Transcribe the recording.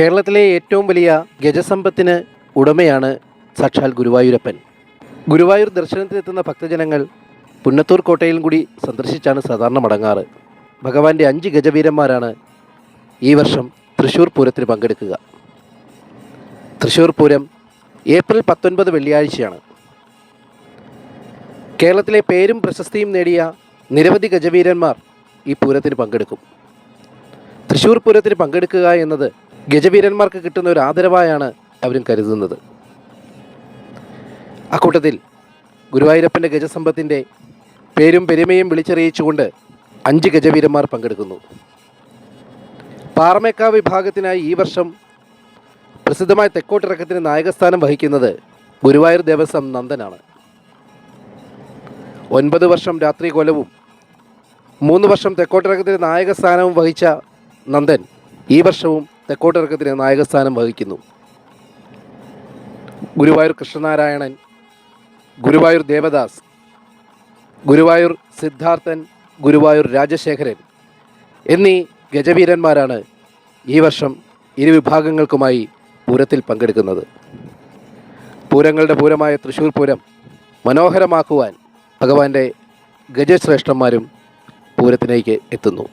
കേരളത്തിലെ ഏറ്റവും വലിയ ഗജസമ്പത്തിന് ഉടമയാണ് സാക്ഷാൽ ഗുരുവായൂരപ്പൻ. ഗുരുവായൂർ ദർശനത്തിനെത്തുന്ന ഭക്തജനങ്ങൾ പുന്നത്തൂർ കോട്ടയിലും കൂടി സന്ദർശിച്ചാണ് സാധാരണ മടങ്ങാറ്. ഭഗവാന്റെ അഞ്ച് ഗജവീരന്മാരാണ് ഈ വർഷം തൃശ്ശൂർ പൂരത്തിന് പങ്കെടുക്കുക. തൃശ്ശൂർ പൂരം ഏപ്രിൽ പത്തൊൻപത് വെള്ളിയാഴ്ചയാണ്. കേരളത്തിലെ പേരും പ്രശസ്തിയും നേടിയ നിരവധി ഗജവീരന്മാർ ഈ പൂരത്തിന് പങ്കെടുക്കും. തൃശ്ശൂർ പൂരത്തിന് പങ്കെടുക്കുക എന്നത് ഗജവീരന്മാർക്ക് കിട്ടുന്ന ഒരു ആദരവായാണ് അവരും കരുതുന്നത്. അക്കൂട്ടത്തിൽ ഗുരുവായൂരപ്പന്റെ ഗജസമ്പത്തിന്റെ പേരും പെരുമയും വിളിച്ചറിയിച്ചുകൊണ്ട് അഞ്ച് ഗജവീരന്മാർ പങ്കെടുക്കുന്നു. പാറമേക്കാവ് വിഭാഗത്തിനായി ഈ വർഷം പ്രസിദ്ധമായ തെക്കോട്ടിറക്കത്തിന് നായകസ്ഥാനം വഹിക്കുന്നത് ഗുരുവായൂർ ദേവസ്വം നന്ദനാണ്. ഒൻപത് വർഷം രാത്രി കൊലവും മൂന്ന് വർഷം തെക്കോട്ടിറക്കത്തിന് നായകസ്ഥാനവും വഹിച്ച നന്ദൻ ഈ വർഷവും തെക്കോട്ടിറക്കത്തിന് നായകസ്ഥാനം വഹിക്കുന്നു. ഗുരുവായൂർ കൃഷ്ണനാരായണൻ ഗുരുവായൂർ ദേവദാസ് ഗുരുവായൂർ സിദ്ധാർത്ഥൻ ഗുരുവായൂർ രാജശേഖരൻ എന്നീ ഗജവീരന്മാരാണ് ഈ വർഷം ഇരു വിഭാഗങ്ങൾക്കുമായി പൂരത്തിൽ പങ്കെടുക്കുന്നത്. പൂരങ്ങളുടെ പൂരമായ തൃശ്ശൂർ പൂരം മനോഹരമാക്കുവാൻ ഭഗവാന്റെ ഗജശ്രേഷ്ഠന്മാരും പൂരത്തിലേക്ക് എത്തുന്നു.